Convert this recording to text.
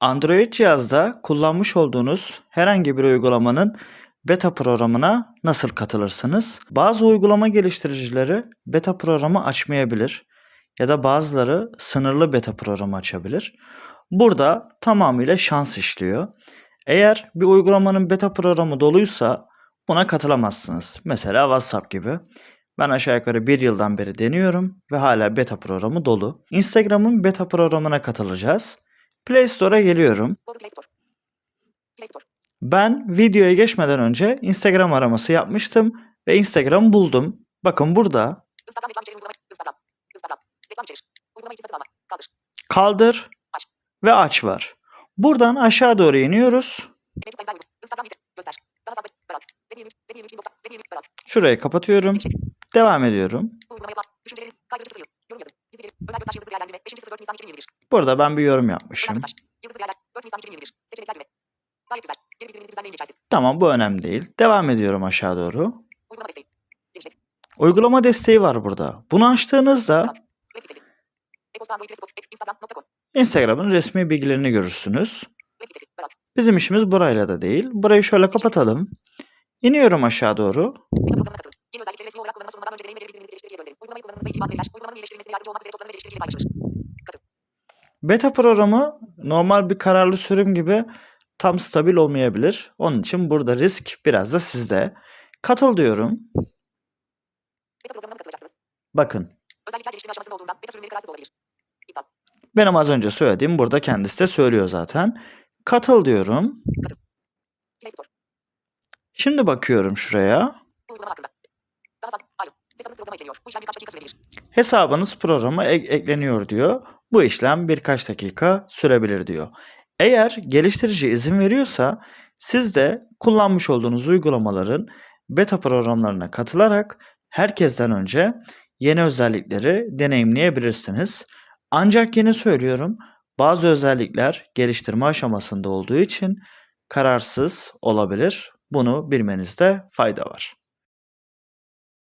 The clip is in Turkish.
Android cihazda kullanmış olduğunuz herhangi bir uygulamanın beta programına nasıl katılırsınız? Bazı uygulama geliştiricileri beta programı açmayabilir ya da bazıları sınırlı beta programı açabilir. Burada tamamıyla şans işliyor. Eğer bir uygulamanın beta programı doluysa buna katılamazsınız. Mesela WhatsApp gibi. Ben aşağı yukarı bir yıldan beri deniyorum ve hala beta programı dolu. Instagram'ın beta programına katılacağız. Play Store'a geliyorum. Ben videoya geçmeden önce Instagram araması yapmıştım ve Instagram buldum. Bakın burada. Kaldır. ve aç var. Buradan aşağı doğru iniyoruz. Mevcut benzer uygulama. Instagram video. Göster. Daha fazla. Berat. Web 23. Web 23. 1090. Web 23. Berat. Şurayı kapatıyorum. Devam ediyorum. Uygulama yapar. Düşünceleri. Kaygılı sıfır yıl. Yorum yazın. Dizi gelir. Ömer Göktaş yıldızı değerlendirme. 5. 04 Nisan 2021. Burada ben bir yorum yapmışım. Yıldızı değerler. 4 Nisan 2021. Seçenekler gibi. Gayet güzel. Geri bildiriminizi düzenleyin geçersiz. Tamam bu önemli değil. Devam ediyorum aşağı doğru. Uygulama desteği. Genişlet. Uygulama desteği var burada. Bunu açtığınızda. Instagram'ın resmi bilgilerini görürsünüz. Bizim işimiz burayla da değil. Burayı şöyle kapatalım. İniyorum aşağı doğru. Yeni özellikleri resmi olarak kullanıma sunulmadan önce deneyim ve bildiriminizi geliştiriciye gönderin. Uygulamayı kullanımınızla ilgili bazı veriler, uygulamanın iyileştirilmesine yardımcı olmak üzere toplanır ve paylaşılır. Beta programı normal bir kararlı sürüm gibi tam stabil olmayabilir. Onun için burada risk biraz da sizde. Katıl diyorum. Beta programına mı katılacaksınız? Bakın Özellikler geliştirme aşamasında olduğundan beta sürümleri kararsız olabilir. İptal. benim az önce söylediğim burada kendisi de söylüyor zaten. Katıl diyorum. Store. Şimdi bakıyorum şuraya. Uygulama hakkında. Daha fazla. Ayrıl. Hesabınız programa ekleniyor. Bu işlem birkaç dakika sürebilir. Hesabınız programa ek- ekleniyor diyor. Bu işlem birkaç dakika sürebilir diyor. Eğer geliştirici izin veriyorsa siz de kullanmış olduğunuz uygulamaların beta programlarına katılarak herkesten önce yeni özellikleri deneyimleyebilirsiniz. Ancak yine söylüyorum bazı özellikler geliştirme aşamasında olduğu için kararsız olabilir. Bunu bilmenizde fayda var.